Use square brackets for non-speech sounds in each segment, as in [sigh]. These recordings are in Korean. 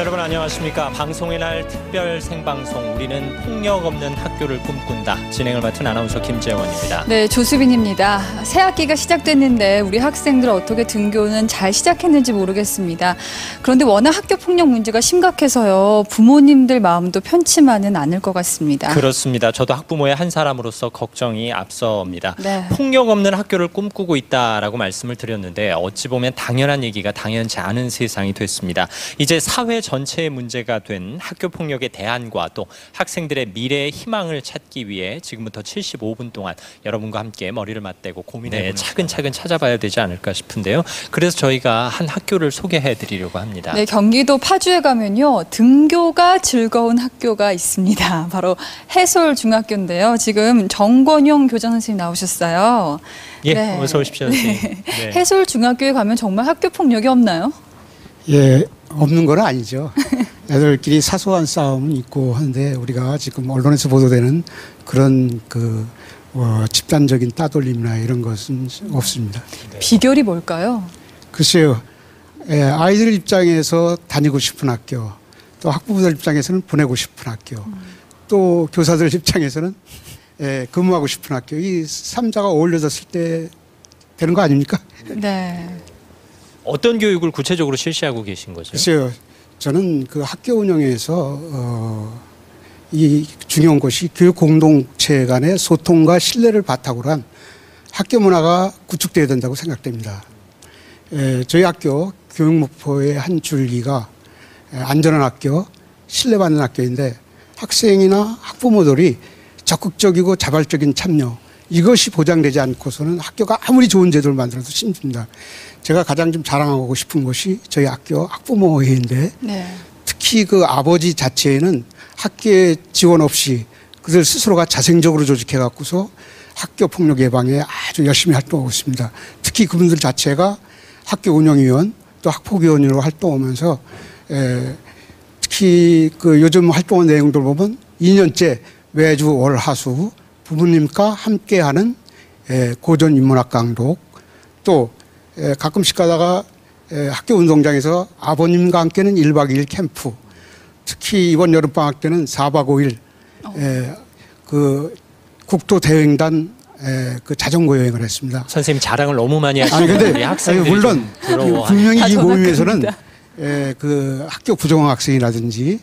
여러분 안녕하십니까 방송의 날 특별 생방송 우리는 폭력 없는 학교를 꿈꾼다 진행을 맡은 아나운서 김재원입니다 네, 조수빈입니다. 새 학기가 시작됐는데 우리 학생들 어떻게 등교는 잘 시작했는지 모르겠습니다. 그런데 워낙 학교 폭력 문제가 심각해서요. 부모님들 마음도 편치만은 않을 것 같습니다. 그렇습니다 저도 학부모의 한 사람으로서 걱정이 앞서옵니다 네. 폭력 없는 학교를 꿈꾸고 있다라고 말씀을 드렸는데 어찌 보면 당연한 얘기가 당연치 않은 세상이 됐습니다 이제 사회 전체의 문제가 된 학교 폭력의 대안과 또 학생들의 미래의 희망을 찾기 위해 지금부터 75분 동안 여러분과 함께 머리를 맞대고 고민해 네, 차근차근 찾아봐야 되지 않을까 싶은데요. 그래서 저희가 한 학교를 소개해 드리려고 합니다. 네, 경기도 파주에 가면요. 등교가 즐거운 학교가 있습니다. 바로 해솔 중학교인데요. 지금 정권용 교장 선생님 나오셨어요. 예, 네. 어서 오십시오. 선생님. 네. [laughs] 해솔 중학교에 가면 정말 학교 폭력이 없나요? 예, 없는 건 아니죠. [laughs] 애들끼리 사소한 싸움은 있고 하는데 우리가 지금 언론에서 보도되는 그런 그 어, 집단적인 따돌림이나 이런 것은 없습니다. 비결이 뭘까요? 글쎄요, 예, 아이들 입장에서 다니고 싶은 학교, 또 학부모들 입장에서는 보내고 싶은 학교, 또 교사들 [laughs] 입장에서는 예, 근무하고 싶은 학교, 이 삼자가 어울려졌을 때 되는 거 아닙니까? 네. 어떤 교육을 구체적으로 실시하고 계신 거죠? 글쎄요, 저는 그 학교 운영에서 어, 이 중요한 것이 교육 공동체 간의 소통과 신뢰를 바탕으로 한 학교 문화가 구축돼야 된다고 생각됩니다. 에, 저희 학교 교육 목표의 한 줄기가 에, 안전한 학교, 신뢰받는 학교인데 학생이나 학부모들이 적극적이고 자발적인 참여 이것이 보장되지 않고서는 학교가 아무리 좋은 제도를 만들어도 힘듭니다. 제가 가장 좀 자랑하고 싶은 것이 저희 학교 학부모회인데 네. 특히 그 아버지 자체에는 학교에 지원 없이 그들 스스로가 자생적으로 조직해 갖고서 학교 폭력 예방에 아주 열심히 활동하고 있습니다. 특히 그분들 자체가 학교 운영위원 또 학폭위원으로 활동하면서 에, 특히 그 요즘 활동한 내용들 보면 2년째 매주 월 하수 부모님과 함께하는 에, 고전 인문학 강독 또 에, 가끔씩 가다가 에, 학교 운동장에서 아버님과 함께는 1박 2일 캠프 특히 이번 여름방학 때는 4박 5일 에, 그 국도 대횡단 에, 그 자전거 여행을 했습니다. 선생님 자랑을 너무 많이 아니 하시는 근데 우리 학생들이 아니, 물론. 분명히 다이 모임에서는. 에, 그 학교 부정 학생이라든지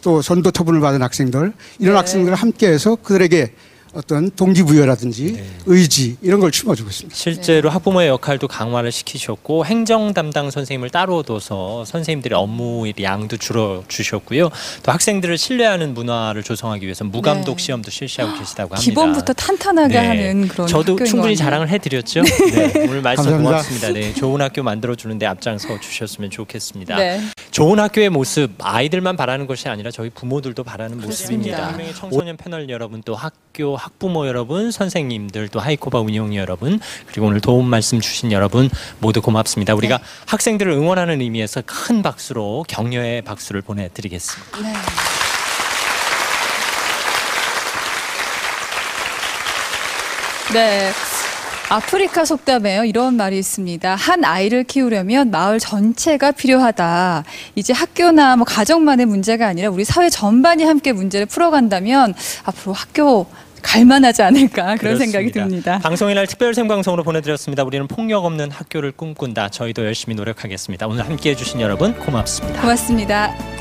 또 선도 처분을 받은 학생들 이런 네. 학생들을 함께해서 그들에게 어떤 동기부여라든지 네. 의지 이런 걸 심어주고 있습니다. 실제로 학부모의 역할도 강화를 시키셨고 행정 담당 선생님을 따로 둬서 선생님들의 업무 양도 줄여 주셨고요. 또 학생들을 신뢰하는 문화를 조성하기 위해서 무감독 네. 시험도 실시하고 계시다고 합니다. 기본부터 탄탄하게 네. 하는 그런 저도 충분히. 자랑을 해드렸죠. 네, 오늘 [laughs] 말씀 감사합니다. 고맙습니다. 네, 좋은 학교 만들어 주는데 앞장서 주셨으면 좋겠습니다. 네. 좋은 학교의 모습 아이들만 바라는 것이 아니라 저희 부모들도 바라는 그렇습니다. 모습입니다. 명의 청소년 패널 여러분 또 학교 학부모 여러분 선생님들 또 하이코바 운영 여러분 그리고 오늘 도움 말씀 주신 여러분 모두 고맙습니다. 우리가 네. 학생들을 응원하는 의미에서 큰 박수로 격려의 박수를 보내드리겠습니다. 네. 네. 아프리카 속담에요. 이런 말이 있습니다. 한 아이를 키우려면 마을 전체가 필요하다. 이제 학교나 뭐 가정만의 문제가 아니라 우리 사회 전반이 함께 문제를 풀어간다면 앞으로 학교 갈만하지 않을까 그런 생각이 그렇습니다. 듭니다. 방송의 날 특별 생방송으로 보내드렸습니다. 우리는 폭력 없는 학교를 꿈꾼다. 저희도 열심히 노력하겠습니다. 오늘 함께해 주신 여러분 고맙습니다. 고맙습니다.